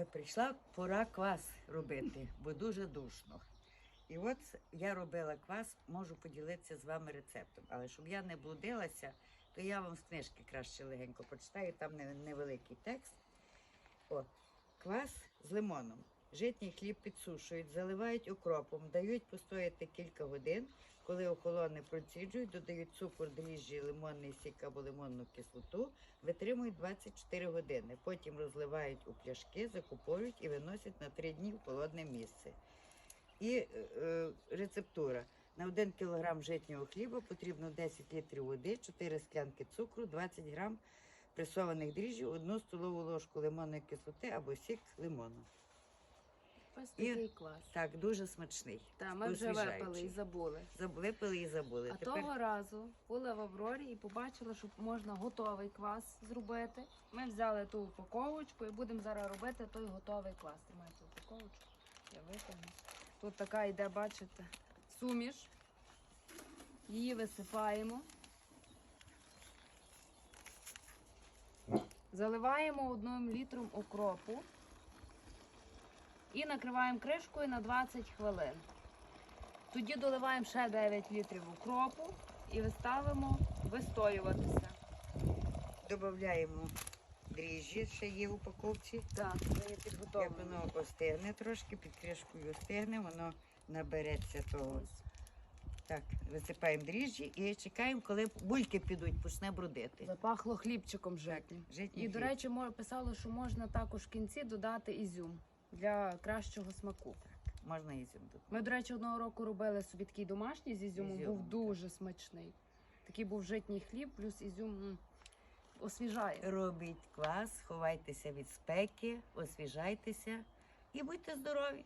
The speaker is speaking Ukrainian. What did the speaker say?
Е, Прийшла пора квас робити, бо дуже душно. І от я робила квас, можу поділитися з вами рецептом. Але щоб я не блудилася, то я вам з книжки краще легенько почитаю, там невеликий текст. О, квас з лимоном. Житній хліб підсушують, заливають укропом, дають постояти кілька годин. Коли охолоне проціджують, додають цукор, дріжджі, лимонний сік або лимонну кислоту, витримують 24 години. Потім розливають у пляшки, закуповують і виносять на 3 дні в холодне місце. І е, е, рецептура. На 1 кг житнього хліба потрібно 10 літрів води, 4 склянки цукру, 20 грам пресованих дріжджів, 1 столову ложку лимонної кислоти або сік лимону. Ось І- такий клас. Так, дуже смачний. Та, ми вже освіжаючий. випили і забули. Заблипили і забули. А Тепер того разу були в Аврорі і побачили, що можна готовий квас зробити. Ми взяли ту упаковочку і будемо зараз робити той готовий квас. Тримайте упаковочку. Я витягну. Тут така йде, бачите, суміш. Її висипаємо. Заливаємо одним літром окропу і накриваємо кришкою на 20 хвилин. Тоді доливаємо ще 9 літрів укропу і виставимо вистоюватися. додаємо дріжджі, ще є в упаковці. Так, це є Як підготовлено. воно остигне трошки, під кришкою остигне, воно набереться того. Так, висипаємо дріжджі і чекаємо, коли бульки підуть, почне брудити. Запахло хлібчиком житнім. Житній І, до хліб. речі, мо- писало, що можна також в кінці додати ізюм для кращого смаку. можна ізюм додати. Ми, до речі, одного року робили собі такий домашній з ізюмом, Ізюм, був дуже смачний. Такий був житній хліб, плюс ізюм м, освіжає. Робіть квас, ховайтеся від спеки, освіжайтеся і будьте здорові.